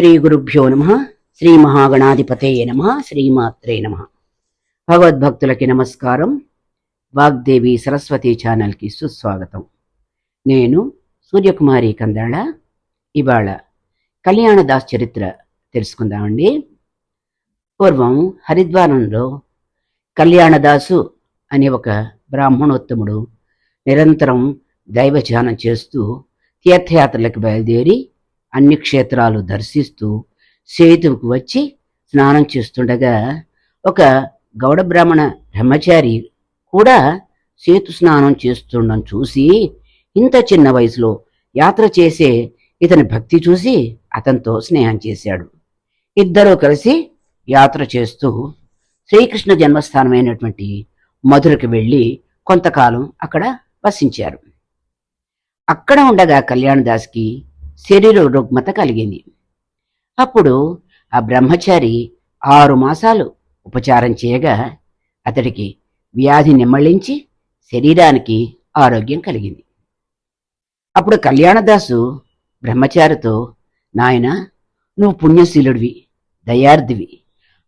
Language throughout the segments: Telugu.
శ్రీ గురుభ్యో నమ శ్రీ మహాగణాధిపతయ నమ శ్రీమాత్రే నమ. భగవద్భక్తులకి నమస్కారం. వాగ్దేవి సరస్వతి ఛానల్కి సుస్వాగతం. నేను సూర్యకుమారి కందాళ. ఇవాళ కళ్యాణదాస్ చరిత్ర తెలుసుకుందామండి. పూర్వం హరిద్వారంలో కళ్యాణదాసు అనే ఒక బ్రాహ్మణోత్తముడు నిరంతరం దైవధ్యానం చేస్తూ తీర్థయాత్రలకు బయలుదేరి అన్ని క్షేత్రాలు దర్శిస్తూ సేతువుకు వచ్చి స్నానం చేస్తుండగా ఒక గౌడ బ్రాహ్మణ బ్రహ్మచారి కూడా సేతు స్నానం చేస్తుండడం చూసి ఇంత చిన్న వయసులో యాత్ర చేసే ఇతని భక్తి చూసి అతనితో స్నేహం చేశాడు. ఇద్దరూ కలిసి యాత్ర చేస్తూ శ్రీకృష్ణ జన్మస్థానమైనటువంటి మధురకు వెళ్ళి కొంతకాలం అక్కడ వసించారు. అక్కడ ఉండగా కళ్యాణదాస్కి శరీర రుగ్మత కలిగింది. అప్పుడు ఆ బ్రహ్మచారి ఆరు మాసాలు ఉపచారం చేయగా అతడికి వ్యాధి నిమ్మళించి శరీరానికి ఆరోగ్యం కలిగింది. అప్పుడు కళ్యాణదాసు బ్రహ్మచారితో నాయన నువ్వు పుణ్యశీలుడివి దయార్థివి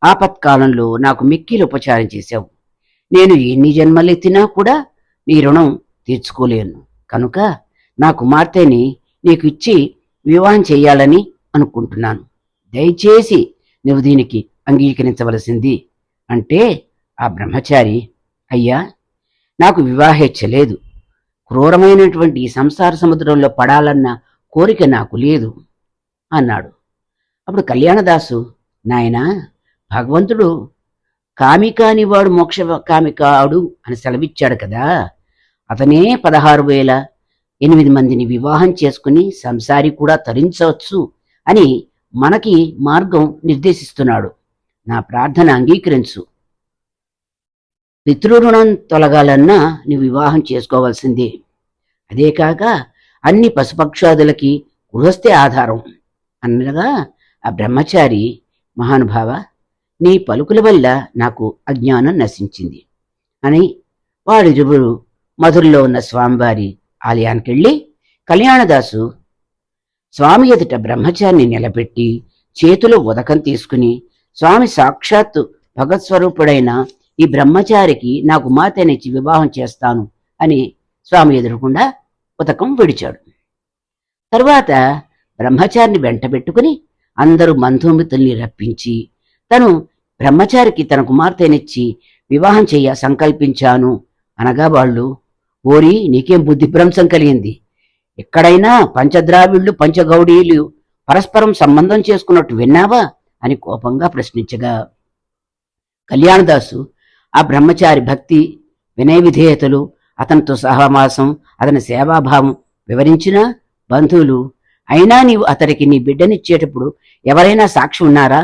ఆపత్కాలంలో నాకు మిక్కిలు ఉపచారం చేశావు. నేను ఎన్ని జన్మలెత్తినా కూడా నీ రుణం తీర్చుకోలేను. కనుక నా కుమార్తెని నీకు ఇచ్చి వివాహం చేయాలని అనుకుంటున్నాను. దయచేసి నువ్వు దీనికి అంగీకరించవలసింది అంటే ఆ బ్రహ్మచారి అయ్యా నాకు వివాహేచ్ఛ లేదు క్రూరమైనటువంటి ఈ సంసార సముద్రంలో పడాలన్న కోరిక నాకు లేదు అన్నాడు. అప్పుడు కళ్యాణదాసు నాయనా భగవంతుడు కామి మోక్ష కామి కాడు అని సెలవిచ్చాడు కదా. అతనే పదహారు వేల ఎనిమిది మందిని వివాహం చేసుకుని సంసారి కూడా తరించవచ్చు అని మనకి మార్గం నిర్దేశిస్తున్నాడు. నా ప్రార్థన అంగీకరించు. పితృరుణం తొలగాలన్నా నువ్వు వివాహం చేసుకోవాల్సిందే. అదే కాక అన్ని పశుపక్షాదులకి గృహస్థే ఆధారం. అనగా ఆ బ్రహ్మచారి మహానుభావ నీ పలుకుల వల్ల నాకు అజ్ఞానం నశించింది. అని వాడిరువురు మధురలో ఉన్న స్వామివారి ఆలయానికి వెళ్ళి కళ్యాణదాసు స్వామి ఎదుట బ్రహ్మచారిని నిలబెట్టి చేతిలో ఉదకం తీసుకుని స్వామి సాక్షాత్తు భగత్ స్వరూపుడైన ఈ బ్రహ్మచారికి నా కుమార్తెనిచ్చి వివాహం చేస్తాను అని స్వామి ఎదురకుండా ఉతకం విడిచాడు. తరువాత బ్రహ్మచారిని వెంట పెట్టుకుని అందరూ మంధోమితుల్ని రప్పించి తను బ్రహ్మచారికి తన కుమార్తెనిచ్చి వివాహం చెయ్య సంకల్పించాను అనగా వాళ్ళు ఓరి నీకేం బుద్ధిభ్రంశం కలిగింది? ఎక్కడైనా పంచద్రావిళ్ళు పంచగౌడీలు పరస్పరం సంబంధం చేసుకున్నట్టు విన్నావా? అని కోపంగా ప్రశ్నించగా కళ్యాణదాసు ఆ బ్రహ్మచారి భక్తి వినయ విధేయతలు అతనితో సహవాసం అతని సేవాభావం వివరించిన బంధువులు అయినా నీవు అతడికి నీ బిడ్డనిచ్చేటప్పుడు ఎవరైనా సాక్షి ఉన్నారా?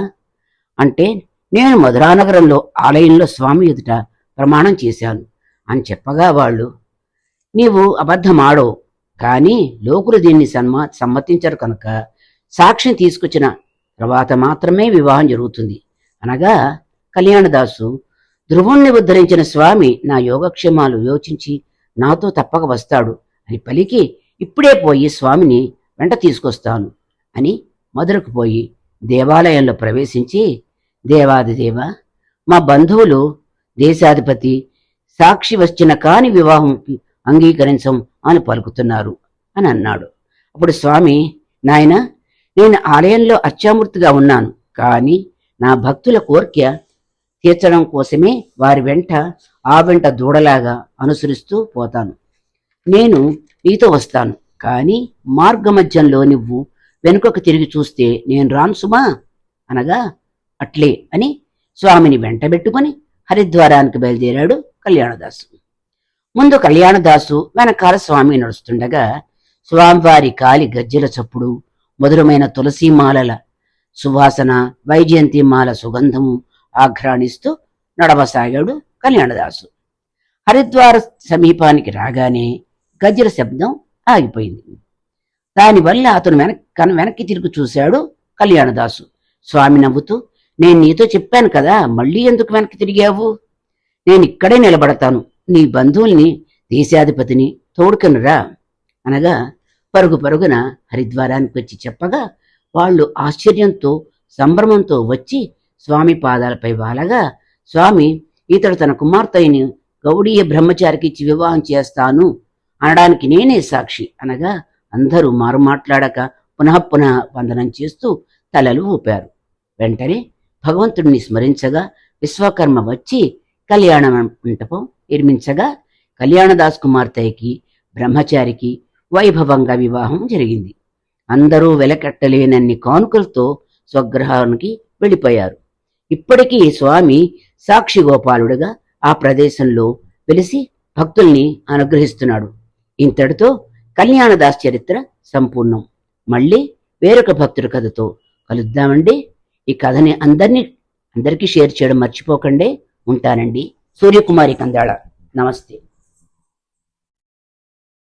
అంటే నేను మధురానగరంలో ఆలయంలో స్వామి ఎదుట ప్రమాణం చేశాను అని చెప్పగా వాళ్ళు నీవు అబద్ధమాడో కానీ లోకులు దీన్ని సన్మా సమ్మతించరు కనుక. సాక్షిని తీసుకొచ్చిన తర్వాత మాత్రమే వివాహం జరుగుతుంది. అనగా కళ్యాణదాసు ధ్రువుణ్ణి ఉద్ధరించిన స్వామి నా యోగక్షేమాలు యోచించి నాతో తప్పక వస్తాడు అని పలికి ఇప్పుడే పోయి స్వామిని వెంట తీసుకొస్తాను అని మధురకు పోయి దేవాలయంలో ప్రవేశించి దేవాదిదేవ మా బంధువులు దేశాధిపతి సాక్షి వచ్చిన కాని వివాహం అంగీకరించం అని పలుకుతున్నారు అని అన్నాడు. అప్పుడు స్వామి నాయన నేను ఆలయంలో అర్చామూర్తిగా ఉన్నాను కానీ నా భక్తుల కోరిక తీర్చడం కోసమే వారి వెంట ఆ వెంట దూడలాగా అనుసరిస్తూ పోతాను. నేను నీతో వస్తాను కానీ మార్గమధ్యంలో నువ్వు వెనుకకు తిరిగి చూస్తే నేను రాను సుమా అనగా అట్లే అని స్వామిని వెంటబెట్టుకుని హరిద్వారానికి బయలుదేరాడు కళ్యాణదాసు. ముందు కళ్యాణదాసు వెనకాల స్వామి నడుస్తుండగా స్వామివారి కాలి గజ్జెల చప్పుడు మధురమైన తులసీమాలల సువాసన వైజయంతి మాల సుగంధము ఆఘ్రాణిస్తూ నడవసాగాడు కళ్యాణదాసు. హరిద్వార సమీపానికి రాగానే గజ్జల శబ్దం ఆగిపోయింది. దానివల్ల అతను వెనక్ వెనక్కి తిరిగి చూశాడు కళ్యాణదాసు. స్వామి నవ్వుతూ నేను నీతో చెప్పాను కదా మళ్ళీ ఎందుకు వెనక్కి తిరిగావు? నేను ఇక్కడే నిలబడతాను. నీ బంధువుల్ని దేశాధిపతిని తోడుకనురా. అనగా పరుగు పరుగున హరిద్వారానికి వచ్చి చెప్పగా వాళ్ళు ఆశ్చర్యంతో సంభ్రమంతో వచ్చి స్వామి పాదాలపై వాలగా స్వామి ఇతడు తన కుమార్తెని గౌడీయ బ్రహ్మచారికి ఇచ్చి వివాహం చేస్తాను. అనడానికి నేనే సాక్షి. అనగా అందరూ మారు మాట్లాడక పునః పునః వందనం చేస్తూ తలలు ఊపారు. వెంటనే భగవంతుడిని స్మరించగా విశ్వకర్మ వచ్చి కళ్యాణ మంటపం నిర్మించగా కళ్యాణదాస్ కుమార్తెకి బ్రహ్మచారికి వైభవంగా వివాహం జరిగింది. అందరూ వెలకట్టలేనన్ని కానుకలతో స్వగ్రహానికి వెళ్ళిపోయారు. ఇప్పటికీ స్వామి సాక్షి గోపాలుడుగా ఆ ప్రదేశంలో వెలిసి భక్తుల్ని అనుగ్రహిస్తున్నాడు. ఇంతటితో కళ్యాణదాస్ చరిత్ర సంపూర్ణం. మళ్ళీ వేరొక భక్తుడి కథతో కలుద్దామండి. ఈ కథని అందరినీ అందరికీ షేర్ చేయడం మర్చిపోకండి. ఉంటానండి. సూర్యకుమారి కందాళ. నమస్తే.